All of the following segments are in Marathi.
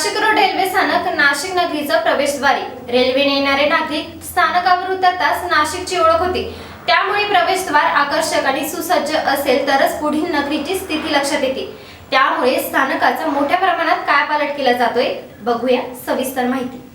नाशिक रोड रेल्वे स्थानक नाशिक नगरीचं प्रवेशद्वारे. रेल्वेने येणारे नागरिक स्थानकावर उतरताच नाशिकची ओळख होती. त्यामुळे प्रवेशद्वार आकर्षक आणि सुसज्ज असेल तरच पुढील नगरीची स्थिती लक्षात येते. त्यामुळे स्थानकाचा मोठ्या प्रमाणात काय पालट केला जातोय. बघूया सविस्तर माहिती.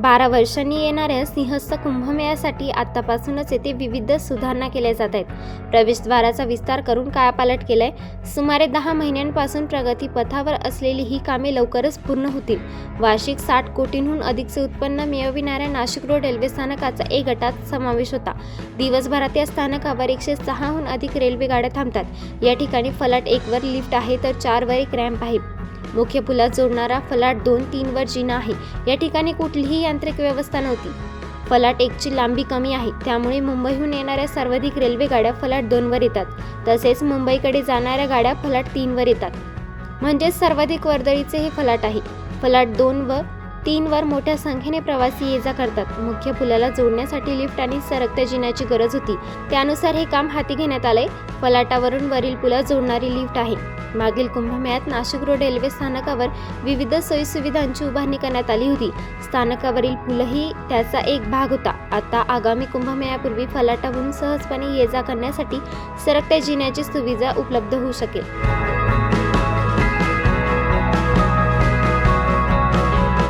बारा वर्षांनी येणाऱ्या सिंहस्थ कुंभमेळ्यासाठी आतापासूनच येथे विविध सुधारणा केल्या जात आहेत. प्रवेशद्वाराचा विस्तार करून कायापालट केलाय. सुमारे दहा महिन्यांपासून प्रगती पथावर असलेली ही कामे लवकरच पूर्ण होतील. वार्षिक साठ कोटींहून अधिकचे उत्पन्न मिळविणाऱ्या नाशिक रोड रेल्वे स्थानकाचा ए गटात समावेश होता. दिवसभरात या स्थानकावर एकशे सहाहून अधिक रेल्वे गाड्या थांबतात. या ठिकाणी फलाट एकवर लिफ्ट आहे तर चारवर एक रॅम्प आहे. मुख्य पुलात जोडणारा फलाट दोन तीनवर जिना आहे. या ठिकाणी कुठलीही यांत्रिक व्यवस्था नव्हती. फलाट एकची लांबी कमी आहे. त्यामुळे मुंबईहून येणाऱ्या सर्वाधिक रेल्वे गाड्या फलाट दोनवर येतात. तसेच मुंबईकडे जाणाऱ्या गाड्या फलाट तीनवर येतात. म्हणजेच सर्वाधिक वर्दळीचे हे फलाट आहे. फलाट दोन व तीनवर मोठ्या संख्येने प्रवासी ये जा करतात. मुख्य पुलाला जोडण्यासाठी लिफ्ट आणि सरकत्या जिन्याची गरज होती. त्यानुसार हे काम हाती घेण्यात आले फलाटावरून वरील पुला जोडणारी लिफ्ट आहे. मागील कुंभमेळ्यात नाशिक रोड रेल्वे स्थानकावर विविध सोयीसुविधांची उभारणी करण्यात आली होती. स्थानकावरील पुलही त्याचा एक भाग होता. आता आगामी कुंभमेळ्यापूर्वी फलाटावरून सहजपणे ये जा करण्यासाठी सरकत्या जिन्याची सुविधा उपलब्ध होऊ शकेल.